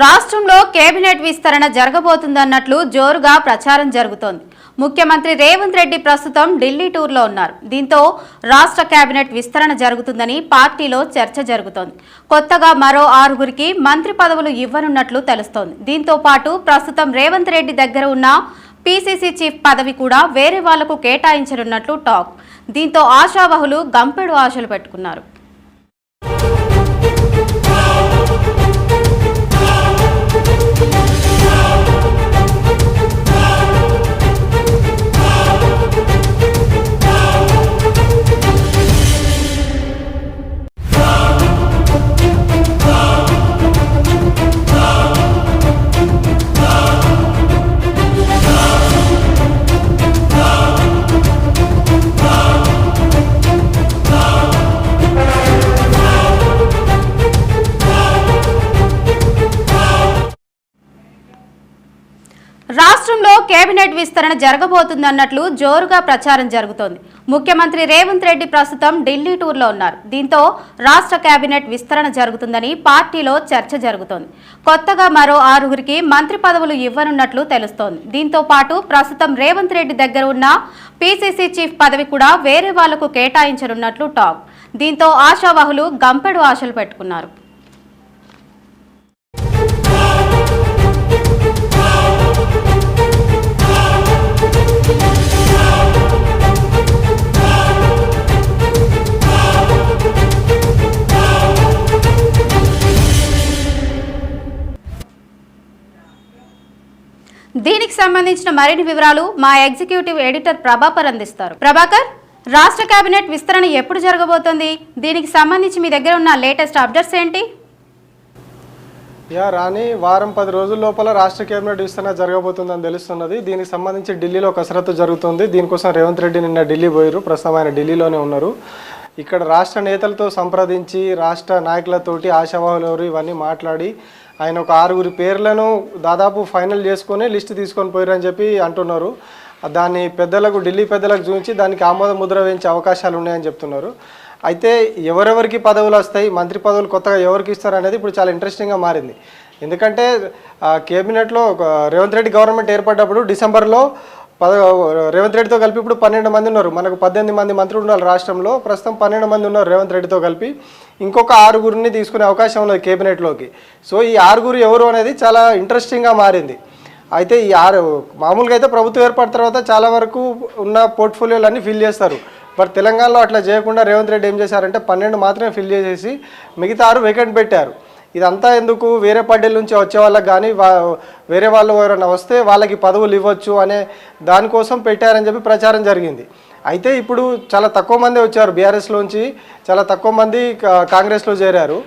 రాష్ట్రంలో కేబినెట్ విస్తరణ జరగబోతుందన్నట్లు జోరుగా ప్రచారం జరుగుతోంది. ముఖ్యమంత్రి రేవంత్ రెడ్డి ప్రస్తుతం ఢిల్లీ టూర్లో ఉన్నారు. దీంతో రాష్ట్ర కేబినెట్ విస్తరణ జరుగుతుందని పార్టీలో చర్చ జరుగుతోంది. కొత్తగా మరో ఆరుగురికి మంత్రి పదవులు ఇవ్వనున్నట్లు తెలుస్తోంది. దీంతో పాటు ప్రస్తుతం రేవంత్ రెడ్డి దగ్గర ఉన్న పీసీసీ చీఫ్ పదవి కూడా వేరే వాళ్ళకు కేటాయించనున్నట్లు టాక్. దీంతో ఆశావహులు గంపెడు ఆశలు పెట్టుకున్నారు. కేబినెట్ విస్తరణ జరగబోతుందన్నట్లు జోరుగా ప్రచారం జరుగుతోంది. ముఖ్యమంత్రి రేవంత్ రెడ్డి ప్రస్తుతం ఢిల్లీ టూర్లో ఉన్నారు. దీంతో రాష్ట్ర కేబినెట్ విస్తరణ జరుగుతుందని పార్టీలో చర్చ జరుగుతోంది. కొత్తగా మరో ఆరుగురికి మంత్రి పదవులు ఇవ్వనున్నట్లు తెలుస్తోంది. దీంతో పాటు ప్రస్తుతం రేవంత్ రెడ్డి దగ్గర ఉన్న పీసీసీ చీఫ్ పదవి కూడా వేరే వాళ్ళకు కేటాయించనున్నట్లు టాక్. దీంతో ఆశావాహులు గంపెడు ఆశలు పెట్టుకున్నారు. సంబంధించిన మరిన్ని వివరాలు మా ఎగ్జిక్యూటివ్ ఎడిటర్ ప్రభాకర్ అందిస్తారు. ప్రభాకర్ రాష్ట్ర కేబినెట్ విస్తరణ ఎప్పుడు జరగబోతోంది? దీనికి సంబంధించి మీ దగ్గర ఉన్న లేటెస్ట్ అప్డేట్స్ ఏంటి? యా రాణి వారం పది రోజుల లోపల రాష్ట్ర కేబినెట్ విస్తరణ జరగబోతుందని తెలుస్తున్నది. దీనికి సంబంధించి ఢిల్లీలో కసరత్తు జరుగుతుంది. దీనికోసం రేవంత్ రెడ్డి నిన్న ఢిల్లీ పోయారు ప్రస్తుతం ఆయన ఢిల్లీలోనే ఉన్నారు. ఇక్కడ రాష్ట్ర నేతలతో సంప్రదించి రాష్ట్ర నాయకులతోటి ఆశావాహులు ఇవన్నీ మాట్లాడి ఆయన ఒక ఆరుగురి పేర్లను దాదాపు ఫైనల్ చేసుకొని లిస్ట్ తీసుకొని పోయారని చెప్పి అంటున్నారు. దాన్ని పెద్దలకు ఢిల్లీ పెద్దలకు చూపించి దానికి ఆమోద ముద్ర వేయించే అవకాశాలు ఉన్నాయని చెప్తున్నారు. అయితే ఎవరెవరికి పదవులు వస్తాయి మంత్రి పదవులు కొత్తగా ఎవరికి ఇస్తారు అనేది ఇప్పుడు చాలా ఇంట్రెస్టింగ్గా మారింది. ఎందుకంటే కేబినెట్లో రేవంత్ రెడ్డి గవర్నమెంట్ ఏర్పడ్డప్పుడు డిసెంబర్లో పద రేవంత్ రెడ్డితో కలిపి ఇప్పుడు పన్నెండు మంది ఉన్నారు. మనకు పద్దెనిమిది మంది మంత్రులు ఉన్నారు రాష్ట్రంలో. ప్రస్తుతం పన్నెండు మంది ఉన్నారు రేవంత్ రెడ్డితో కలిపి. ఇంకొక ఆరుగురిని తీసుకునే అవకాశం ఉన్నది కేబినెట్లోకి. సో ఈ ఆరుగురు ఎవరు అనేది చాలా ఇంట్రెస్టింగ్గా మారింది. అయితే ఈ ఆరు మామూలుగా అయితే ప్రభుత్వం ఏర్పడిన తర్వాత చాలా వరకు ఉన్న పోర్ట్ఫోలియోలన్నీ ఫిల్ చేస్తారు. బట్ తెలంగాణలో అట్లా చేయకుండా రేవంత్ రెడ్డి ఏం చేశారంటే పన్నెండు మాత్రమే ఫిల్ చేసేసి మిగతా ఆరు వేకెంట్ పెట్టారు. ఇదంతా ఎందుకు? వేరే పార్టీల నుంచి వచ్చే వాళ్ళకి కానీ వేరే వాళ్ళు ఎవరైనా వస్తే వాళ్ళకి పదవులు ఇవ్వచ్చు అనే దానికోసం పెట్టారని చెప్పి ప్రచారం జరిగింది. అయితే ఇప్పుడు చాలా తక్కువ మంది వచ్చారు బీఆర్ఎస్లోంచి చాలా తక్కువ మంది కా- కాంగ్రెస్లో చేరారు.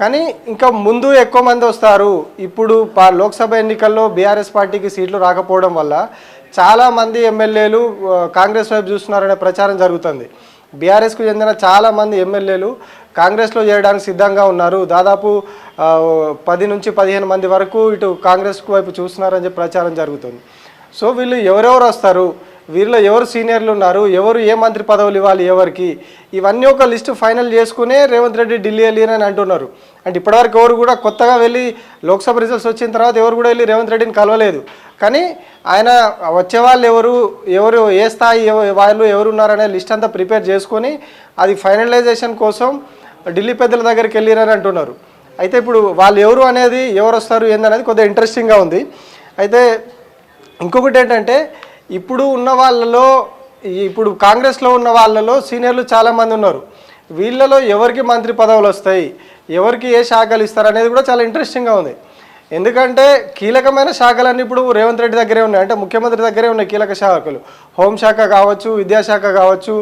కానీ ఇంకా ముందు ఎక్కువ మంది వస్తారు. ఇప్పుడు పా లోక్సభ ఎన్నికల్లో బీఆర్ఎస్ పార్టీకి సీట్లు రాకపోవడం వల్ల చాలామంది ఎమ్మెల్యేలు కాంగ్రెస్ వైపు చూస్తున్నారనే ప్రచారం జరుగుతుంది. బీఆర్ఎస్కు చెందిన చాలామంది ఎమ్మెల్యేలు కాంగ్రెస్లో చేరడానికి సిద్ధంగా ఉన్నారు. దాదాపు పది నుంచి పదిహేను మంది వరకు ఇటు కాంగ్రెస్ వైపు చూస్తున్నారని చెప్పి ప్రచారం జరుగుతుంది. సో వీళ్ళు ఎవరెవరు వస్తారు? వీరిలో ఎవరు సీనియర్లు ఉన్నారు? ఎవరు ఏ మంత్రి పదవులు ఇవ్వాలి ఎవరికి? ఇవన్నీ ఒక లిస్టు ఫైనల్ చేసుకునే రేవంత్ రెడ్డి ఢిల్లీ వెళ్ళిరని అంటున్నారు. అంటే ఇప్పటివరకు ఎవరు కూడా కొత్తగా వెళ్ళి లోక్సభ రిజల్ట్స్ వచ్చిన తర్వాత ఎవరు కూడా వెళ్ళి రేవంత్ రెడ్డిని కలవలేదు. కానీ ఆయన వచ్చే వాళ్ళు ఎవరు ఎవరు ఏ స్థాయి వాళ్ళు ఎవరు ఉన్నారనే లిస్ట్ అంతా ప్రిపేర్ చేసుకొని అది ఫైనలైజేషన్ కోసం ఢిల్లీ పెద్దల దగ్గరికి వెళ్ళిరని అంటున్నారు. అయితే ఇప్పుడు వాళ్ళు ఎవరు అనేది ఎవరు వస్తారు ఏందనేది కొద్దిగా ఇంట్రెస్టింగ్గా ఉంది. అయితే ఇంకొకటి ఏంటంటే ఇప్పుడు ఉన్న వాళ్ళలో ఇప్పుడు కాంగ్రెస్లో ఉన్న వాళ్ళలో సీనియర్లు చాలామంది ఉన్నారు. వీళ్ళలో ఎవరికి మంత్రి పదవులు వస్తాయి ఎవరికి ఏ శాఖలు ఇస్తారు అనేది కూడా చాలా ఇంట్రెస్టింగ్గా ఉంది. ఎందుకంటే కీలకమైన శాఖలన్నీ ఇప్పుడు రేవంత్ రెడ్డి దగ్గరే ఉన్నాయి. అంటే ముఖ్యమంత్రి దగ్గరే ఉన్నాయి కీలక శాఖలు. హోంశాఖ కావచ్చు విద్యాశాఖ కావచ్చు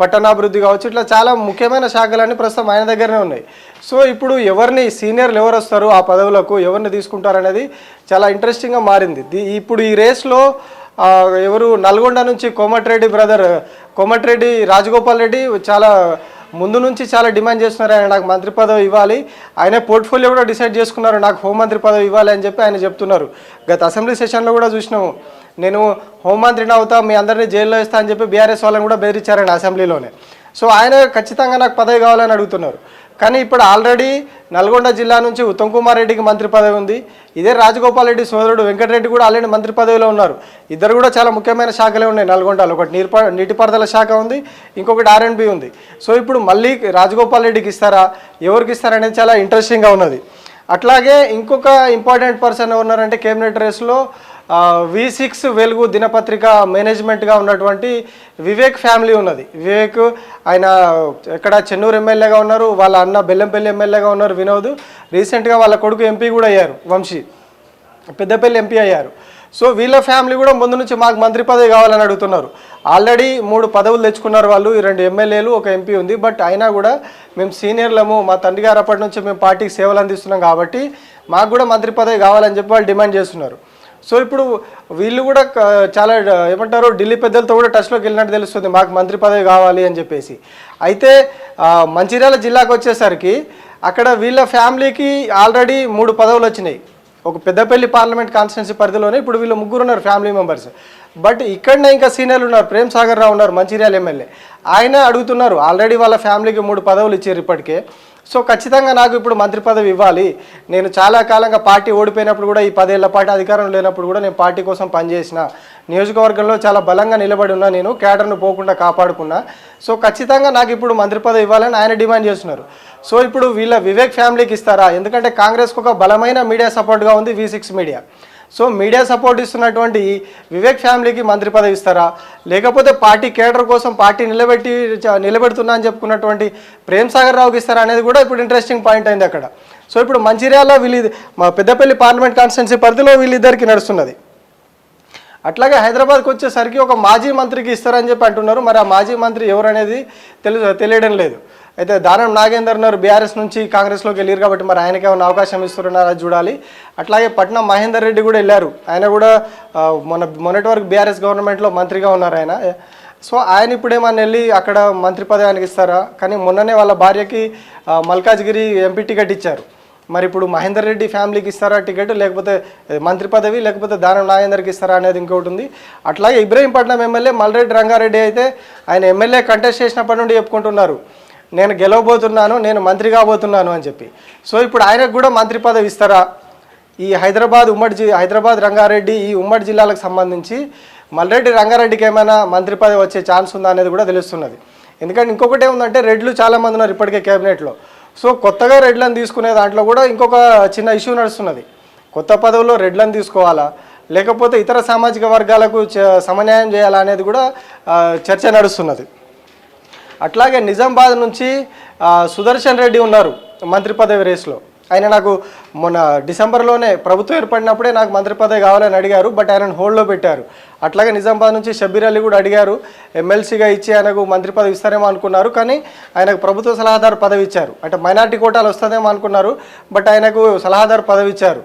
పట్టణాభివృద్ధి కావచ్చు ఇట్లా చాలా ముఖ్యమైన శాఖలన్నీ ప్రస్తుతం ఆయన దగ్గరనే ఉన్నాయి. సో ఇప్పుడు ఎవరిని సీనియర్లు ఎవరు వస్తారు ఆ పదవులకు ఎవరిని తీసుకుంటారు అనేది చాలా ఇంట్రెస్టింగ్గా మారింది. ఇప్పుడు ఈ రేస్లో ఎవరు నల్గొండ నుంచి కోమటిరెడ్డి బ్రదర్ కోమటిరెడ్డి రాజగోపాల్ రెడ్డి చాలా ముందు నుంచి చాలా డిమాండ్ చేస్తున్నారు. ఆయన నాకు మంత్రి పదవి ఇవ్వాలి. ఆయన పోర్ట్ఫోలియో కూడా డిసైడ్ చేసుకున్నారు. నాకు హోంమంత్రి పదవి ఇవ్వాలి అని చెప్పి ఆయన చెప్తున్నారు. గత అసెంబ్లీ సెషన్లో కూడా చూసినాము. నేను హోంమంత్రిని అవుతా మీ అందరినీ జైల్లో వేస్తా అని చెప్పి బీఆర్ఎస్ వాళ్ళని కూడా బెదిరించారండి అసెంబ్లీలోనే. సో ఆయన ఖచ్చితంగా నాకు పదవి కావాలని అడుగుతున్నారు. కానీ ఇప్పుడు ఆల్రెడీ నల్గొండ జిల్లా నుంచి ఉత్తమ్ కుమార్ రెడ్డికి మంత్రి పదవి ఉంది. ఇదే రాజగోపాల్ రెడ్డి సోదరుడు వెంకటరెడ్డి కూడా ఆల్రెడీ మంత్రి పదవిలో ఉన్నారు. ఇద్దరు కూడా చాలా ముఖ్యమైన శాఖలే ఉన్నాయి నల్గొండలో. ఒకటి నీరు నీటిపారుదల శాఖ ఉంది ఇంకొకటి ఆర్ఎండ్బి ఉంది. సో ఇప్పుడు మళ్ళీ రాజగోపాల్ రెడ్డికి ఇస్తారా? ఎవరికి ఇస్తారా అనేది చాలా ఇంట్రెస్టింగ్గా ఉన్నది. అట్లాగే ఇంకొక ఇంపార్టెంట్ పర్సన్ ఉన్నారంటే కేబినెట్ రేస్లో వి సిక్స్ వెలుగు దినపత్రిక మేనేజ్మెంట్గా ఉన్నటువంటి వివేక్ ఫ్యామిలీ ఉన్నది. వివేక్ ఆయన ఎక్కడ చెన్నూరు ఎమ్మెల్యేగా ఉన్నారు వాళ్ళ అన్న బెల్లంపల్లి ఎమ్మెల్యేగా ఉన్నారు వినోద్. రీసెంట్గా వాళ్ళ కొడుకు ఎంపీ కూడా అయ్యారు వంశీ. పెద్దపల్లి ఎంపీ అయ్యారు. సో వీళ్ళ ఫ్యామిలీ కూడా ముందు నుంచి మాకు మంత్రి పదవి కావాలని అడుగుతున్నారు. ఆల్రెడీ మూడు పదవులు తెచ్చుకున్నారు వాళ్ళు ఈ రెండు ఎమ్మెల్యేలు ఒక ఎంపీ ఉంది. బట్ అయినా కూడా మేము సీనియర్లము మా తండ్రి గారు అప్పటి నుంచి మేము పార్టీకి సేవలు అందిస్తున్నాం కాబట్టి మాకు కూడా మంత్రి పదవి కావాలని చెప్పి వాళ్ళు డిమాండ్ చేస్తున్నారు. సో ఇప్పుడు వీళ్ళు కూడా చాలా ఏమంటారు ఢిల్లీ పెద్దలతో కూడా టచ్లోకి వెళ్ళినట్టు తెలుస్తుంది. మాకు మంత్రి పదవి కావాలి అని చెప్పేసి. అయితే మంచిర్యాల జిల్లాకు వచ్చేసరికి అక్కడ వీళ్ళ ఫ్యామిలీకి ఆల్రెడీ మూడు పదవులు వచ్చినాయి. ఒక పెద్దపల్లి పార్లమెంట్ కాన్స్టిట్యున్సీ పరిధిలోనే ఇప్పుడు వీళ్ళు ముగ్గురు ఉన్నారు ఫ్యామిలీ మెంబర్స్. బట్ ఇక్కడనే ఇంకా సీనియర్లు ఉన్నారు. ప్రేమ్ సాగర్ రావు ఉన్నారు మంచిర్యాల ఎమ్మెల్యే. ఆయన అడుగుతున్నారు ఆల్రెడీ వాళ్ళ ఫ్యామిలీకి మూడు పదవులు ఇచ్చారు ఇప్పటికే. సో ఖచ్చితంగా నాకు ఇప్పుడు మంత్రి పదవి ఇవ్వాలి. నేను చాలా కాలంగా పార్టీ ఓడిపోయినప్పుడు కూడా ఈ పదేళ్ళ పాటు అధికారం లేనప్పుడు కూడా నేను పార్టీ కోసం పనిచేసిన. నియోజకవర్గంలో చాలా బలంగా నిలబడి ఉన్నా నేను కేడర్ను పోకుండా కాపాడుకున్నా. సో ఖచ్చితంగా నాకు ఇప్పుడు మంత్రి పదవి ఇవ్వాలని ఆయన డిమాండ్ చేస్తున్నారు. సో ఇప్పుడు వీళ్ళ వివేక్ ఫ్యామిలీకి ఇస్తారా? ఎందుకంటే కాంగ్రెస్కి ఒక బలమైన మీడియా సపోర్ట్గా ఉంది V six media. So media support ఇస్తున్నటువంటి వివేక్ ఫ్యామిలీకి మంత్రి పదవి ఇస్తారా? లేకపోతే పార్టీ కేడర్ కోసం పార్టీ నిలబెట్టి నిలబెడుతున్నా అని చెప్పుకున్నటువంటి ప్రేమ్ సాగర్ రావుకి ఇస్తారా అనేది కూడా ఇప్పుడు ఇంట్రెస్టింగ్ పాయింట్ అయింది అక్కడ. సో ఇప్పుడు మంచిర్యాల వీళ్ళు మా పెద్దపల్లి పార్లమెంట్ కాన్స్టిట్యున్సీ పరిధిలో వీళ్ళిద్దరికి నడుస్తున్నది. అట్లాగే హైదరాబాద్కి వచ్చేసరికి ఒక మాజీ మంత్రికి ఇస్తారని చెప్పి అంటున్నారు. మరి ఆ మాజీ మంత్రి ఎవరు అనేది తెలు తెలియడం లేదు. అయితే దానం నాగేందర్ ఉన్నారు బీఆర్ఎస్ నుంచి కాంగ్రెస్లోకి వెళ్ళారు కాబట్టి మరి ఆయనకి ఏమైనా అవకాశం ఇస్తున్నారా చూడాలి. అట్లాగే పట్నం మహేందర్ రెడ్డి కూడా వెళ్ళారు. ఆయన కూడా మొన్న మొన్నటి వరకు బీఆర్ఎస్ గవర్నమెంట్లో మంత్రిగా ఉన్నారు ఆయన. సో ఆయన ఇప్పుడు ఏమన్నా వెళ్ళి అక్కడ మంత్రి పదవి ఆయనకి ఇస్తారా? కానీ మొన్ననే వాళ్ళ భార్యకి మల్కాజ్గిరి ఎంపీ టికెట్ ఇచ్చారు. మరి ఇప్పుడు మహేందర్ రెడ్డి ఫ్యామిలీకి ఇస్తారా టికెట్ లేకపోతే మంత్రి పదవి లేకపోతే దానం నాగేందర్కి ఇస్తారా అనేది ఇంకోటి ఉంది. అట్లాగే ఇబ్రహీంపట్నం ఎమ్మెల్యే మల్రెడ్డి రంగారెడ్డి అయితే ఆయన ఎమ్మెల్యే కంటెస్ట్ చేసినప్పటి నుండి చెప్పుకుంటున్నారు. నేను గెలవబోతున్నాను నేను మంత్రి కాబోతున్నాను అని చెప్పి. సో ఇప్పుడు ఆయనకు కూడా మంత్రి పదవి ఇస్తారా? ఈ హైదరాబాద్ ఉమ్మడి జి హైదరాబాద్ రంగారెడ్డి ఈ ఉమ్మడి జిల్లాలకు సంబంధించి మల్రెడ్డి రంగారెడ్డికి ఏమైనా మంత్రి పదవి వచ్చే ఛాన్స్ ఉందా అనేది కూడా తెలుస్తున్నది. ఎందుకంటే ఇంకొకటి ఏముందంటే రెడ్లు చాలామంది ఉన్నారు ఇప్పటికే కేబినెట్లో సో కొత్తగా రెడ్లను తీసుకునే దాంట్లో కూడా ఇంకొక చిన్న ఇష్యూ నడుస్తున్నది. కొత్త పదవిలో రెడ్లను తీసుకోవాలా? లేకపోతే ఇతర సామాజిక వర్గాలకు చ- సమన్యాయం చేయాలా అనేది కూడా చర్చ నడుస్తున్నది. అట్లాగే నిజామాబాద్ నుంచి సుదర్శన్ రెడ్డి ఉన్నారు మంత్రి పదవి రేస్లో. ఆయన నాకు మొన్న డిసెంబర్లోనే ప్రభుత్వం ఏర్పడినప్పుడే నాకు మంత్రి పదవి కావాలని అడిగారు బట్ ఆయనను హోల్డ్లో పెట్టారు. అట్లాగే నిజామాబాద్ నుంచి షబ్బీర్ అలీ కూడా అడిగారు ఎమ్మెల్సీగా ఇచ్చి ఆయనకు మంత్రి పదవి ఇస్తారేమో అనుకున్నారు కానీ ఆయనకు ప్రభుత్వ సలహాదారు పదవి ఇచ్చారు. అంటే మైనార్టీ కోటాలు వస్తుందేమో అనుకున్నారు బట్ ఆయనకు సలహాదారు పదవి ఇచ్చారు.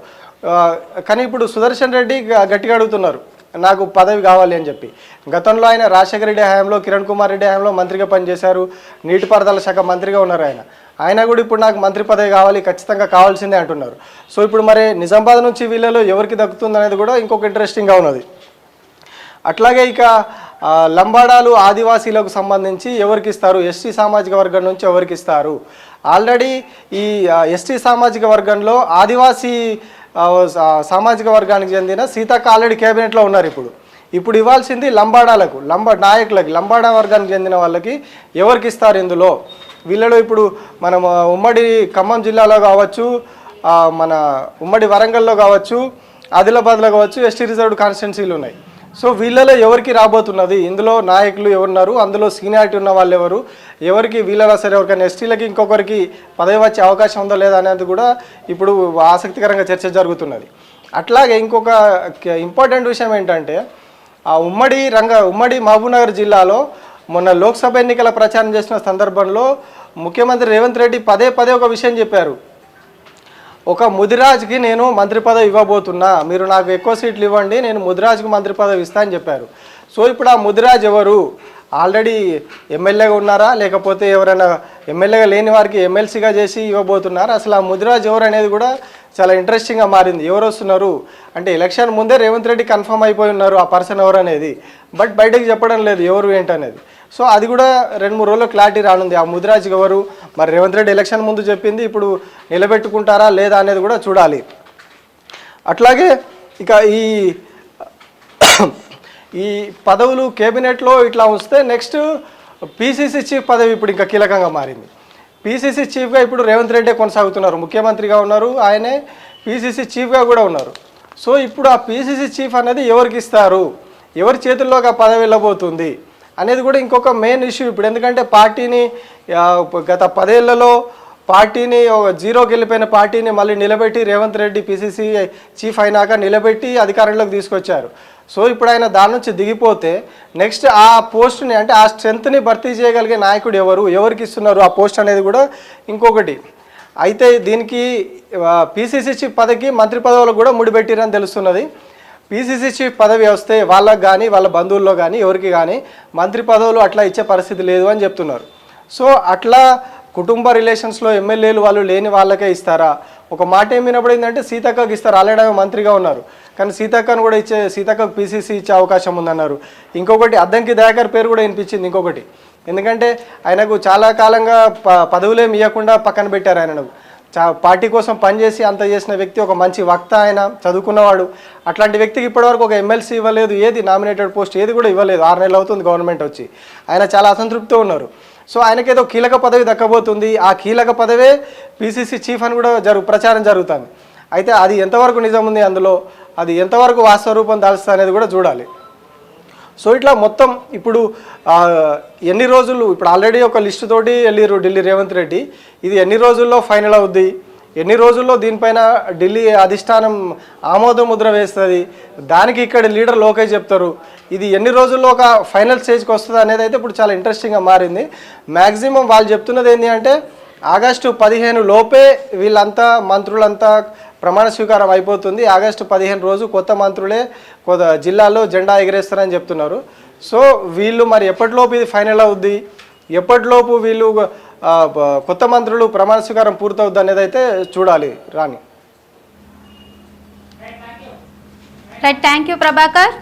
కానీ ఇప్పుడు సుదర్శన్ రెడ్డి గట్టిగా అడుగుతున్నారు నాకు పదవి కావాలి అని చెప్పి. గతంలో ఆయన రాజశేఖర రెడ్డి హయాంలో కిరణ్ కుమార్ రెడ్డి హయాంలో మంత్రిగా పనిచేశారు నీటిపారుదల శాఖ మంత్రిగా ఉన్నారు ఆయన. ఆయన కూడా ఇప్పుడు నాకు మంత్రి పదవి కావాలి ఖచ్చితంగా కావాల్సిందే అంటున్నారు. సో ఇప్పుడు మరి నిజామాబాద్ నుంచి వీళ్ళలో ఎవరికి దక్కుతుంది అనేది కూడా ఇంకొక ఇంట్రెస్టింగ్గా ఉన్నది. అట్లాగే ఇక లంబాడాలు ఆదివాసీలకు సంబంధించి ఎవరికి ఇస్తారు? ఎస్టీ సామాజిక వర్గం నుంచి ఎవరికి ఇస్తారు? ఆల్రెడీ ఈ ఎస్టీ సామాజిక వర్గంలో ఆదివాసీ సామాజిక వర్గానికి చెందిన సీతక్క ఆల్రెడీ కేబినెట్లో ఉన్నారు ఇప్పుడు. ఇప్పుడు ఇవ్వాల్సింది లంబాడాలకు లంబ నాయకులకి లంబాడా వర్గానికి చెందిన వాళ్ళకి ఎవరికి ఇస్తారు ఇందులో? వీళ్ళలో ఇప్పుడు మనం ఉమ్మడి ఖమ్మం జిల్లాలో కావచ్చు మన ఉమ్మడి వరంగల్లో కావచ్చు ఆదిలాబాద్లో కావచ్చు ఎస్టీ రిజర్వ్డ్ కాన్స్టిట్యున్సీలు ఉన్నాయి. సో వీళ్ళలో ఎవరికి రాబోతున్నది? ఇందులో నాయకులు ఎవరున్నారు? అందులో సీనియారిటీ ఉన్న వాళ్ళు ఎవరు? ఎవరికి వీళ్ళలో సరే ఎవరికైనా ఎస్టీలకి ఇంకొకరికి పదవి వచ్చే అవకాశం ఉందో లేదా అనేది కూడా ఇప్పుడు ఆసక్తికరంగా చర్చ జరుగుతున్నది. అట్లాగే ఇంకొక ఇంపార్టెంట్ విషయం ఏంటంటే ఆ ఉమ్మడి రంగ ఉమ్మడి మహబూబ్నగర్ జిల్లాలో మొన్న లోక్సభ ఎన్నికల ప్రచారం చేసిన సందర్భంలో ముఖ్యమంత్రి రేవంత్ రెడ్డి పదే పదే ఒక విషయం చెప్పారు. ఒక ముదిరాజ్కి నేను మంత్రి పదవి ఇవ్వబోతున్నా మీరు నాకు ఎక్కువ సీట్లు ఇవ్వండి నేను ముదిరాజ్కి మంత్రి పదవి ఇస్తా అని చెప్పారు. సో ఇప్పుడు ఆ ముదిరాజ్ ఎవరు? ఆల్రెడీ ఎమ్మెల్యేగా ఉన్నారా? లేకపోతే ఎవరైనా ఎమ్మెల్యేగా లేని వారికి ఎమ్మెల్సీగా చేసి ఇవ్వబోతున్నారు? అసలు ఆ ముదిరాజ్ ఎవరు అనేది కూడా చాలా ఇంట్రెస్టింగ్గా మారింది. ఎవరు వస్తున్నారు? అంటే ఎలక్షన్ ముందే రేవంత్ రెడ్డి కన్ఫర్మ్ అయిపోయి ఉన్నారు ఆ పర్సన్ ఎవరు అనేది. బట్ బయటకు చెప్పడం లేదు ఎవరు ఏంటనేది. సో అది కూడా రెండు మూడు రోజుల్లో క్లారిటీ రానుంది. ఆ ముదిరాజ్ ఎవరు? మరి రేవంత్ రెడ్డి ఎలక్షన్ ముందు చెప్పింది ఇప్పుడు నిలబెట్టుకుంటారా లేదా అనేది కూడా చూడాలి. అట్లాగే ఇక ఈ ఈ పదవులు కేబినెట్లో ఇట్లా వస్తే నెక్స్ట్ పీసీసీ చీఫ్ పదవి ఇప్పుడు ఇంకా కీలకంగా మారింది. పీసీసీ చీఫ్గా ఇప్పుడు రేవంత్ రెడ్డి కొనసాగుతున్నారు. ముఖ్యమంత్రిగా ఉన్నారు ఆయనే పీసీసీ చీఫ్గా కూడా ఉన్నారు. సో ఇప్పుడు ఆ పీసీసీ చీఫ్ అనేది ఎవరికి ఇస్తారు? ఎవరి చేతుల్లోకి ఆ పదవి వెళ్ళబోతుంది? అనేది కూడా ఇంకొక మెయిన్ ఇష్యూ ఇప్పుడు ఎందుకంటే పార్టీని గత పదేళ్ళలో పార్టీని ఒక జీరోకి వెళ్ళిపోయిన పార్టీని మళ్ళీ నిలబెట్టి రేవంత్ రెడ్డి పిసిసి చీఫ్ అయినాక నిలబెట్టి అధికారంలోకి తీసుకొచ్చారు. సో ఇప్పుడు ఆయన దాని నుంచి దిగిపోతే నెక్స్ట్ ఆ పోస్ట్ని అంటే ఆ స్ట్రెంత్ని భర్తీ చేయగలిగే నాయకుడు ఎవరు ఎవరికి ఇస్తున్నారు ఆ పోస్ట్ అనేది కూడా ఇంకొకటి. అయితే దీనికి పిసిసి చీఫ్ పదవికి మంత్రి పదవులకు కూడా ముడిపెట్టిరని తెలుస్తున్నది. పీసీసీ చీఫ్ పదవి వస్తే వాళ్ళకి కానీ వాళ్ళ బంధువుల్లో కానీ ఎవరికి కానీ మంత్రి పదవులు అట్లా ఇచ్చే పరిస్థితి లేదు అని చెప్తున్నారు. సో అట్లా కుటుంబ రిలేషన్స్లో ఎమ్మెల్యేలు వాళ్ళు లేని వాళ్ళకే ఇస్తారా? ఒక మాట ఏం వినప్పుడు ఏంటంటే సీతక్కకి ఇస్తారు ఆల్రెడీ ఆమె మంత్రిగా ఉన్నారు. కానీ సీతక్కను కూడా ఇచ్చే సీతక్కకు పీసీసీ ఇచ్చే అవకాశం ఉందన్నారు. ఇంకొకటి అద్దంకి దయాకర్ పేరు కూడా వినిపించింది ఇంకొకటి. ఎందుకంటే ఆయనకు చాలా కాలంగా ప పదవులేమి ఇవ్వకుండా పక్కన పెట్టారు ఆయనకు పార్టీ కోసం పనిచేసి అంత చేసిన వ్యక్తి ఒక మంచి వక్త ఆయన చదువుకున్నవాడు అట్లాంటి వ్యక్తికి ఇప్పటివరకు ఒక ఎమ్మెల్సీ ఇవ్వలేదు ఏది నామినేటెడ్ పోస్ట్ ఏది కూడా ఇవ్వలేదు. ఆరు నెలలు అవుతుంది గవర్నమెంట్ వచ్చి. ఆయన చాలా అసంతృప్తితో ఉన్నారు. సో ఆయనకేదో కీలక పదవి దక్కబోతుంది. ఆ కీలక పదవే పీసీసీ చీఫ్ అని కూడా జరుగు ప్రచారం జరుగుతుంది. అయితే అది ఎంతవరకు నిజం ఉంది అందులో? అది ఎంతవరకు వాస్తవ రూపం దాల్స్తా అనేది కూడా చూడాలి. సో ఇట్లా మొత్తం ఇప్పుడు ఎన్ని రోజులు ఇప్పుడు ఆల్రెడీ ఒక లిస్ట్ తోటి వెళ్ళిరు ఢిల్లీ రేవంత్ రెడ్డి. ఇది ఎన్ని రోజుల్లో ఫైనల్ అవుద్ది? ఎన్ని రోజుల్లో దీనిపైన ఢిల్లీ అధిష్టానం ఆమోద ముద్ర వేస్తుంది? దానికి ఇక్కడ లీడర్ లోకేష్ చెప్తారు. ఇది ఎన్ని రోజుల్లో ఒక ఫైనల్ స్టేజ్కి వస్తుంది అనేది అయితే ఇప్పుడు చాలా ఇంట్రెస్టింగ్గా మారింది. మ్యాక్సిమం వాళ్ళు చెప్తున్నది ఏంటి అంటే ఆగస్టు పదిహేను లోపే వీళ్ళంతా మంత్రులంతా ప్రమాణ స్వీకారం అయిపోతుంది. ఆగస్టు పదిహేను రోజు కొత్త మంత్రులే జిల్లాలో జెండా ఎగరేస్తారని చెప్తున్నారు. సో వీళ్ళు మరి ఎప్పటిలోపు ఇది ఫైనల్ అవుద్ది? ఎప్పటిలోపు వీళ్ళు కొత్త మంత్రులు ప్రమాణ స్వీకారం పూర్తవుద్ది అనేది అయితే చూడాలి. రాని రైట్ థ్యాంక్ యూ ప్రభాకర్.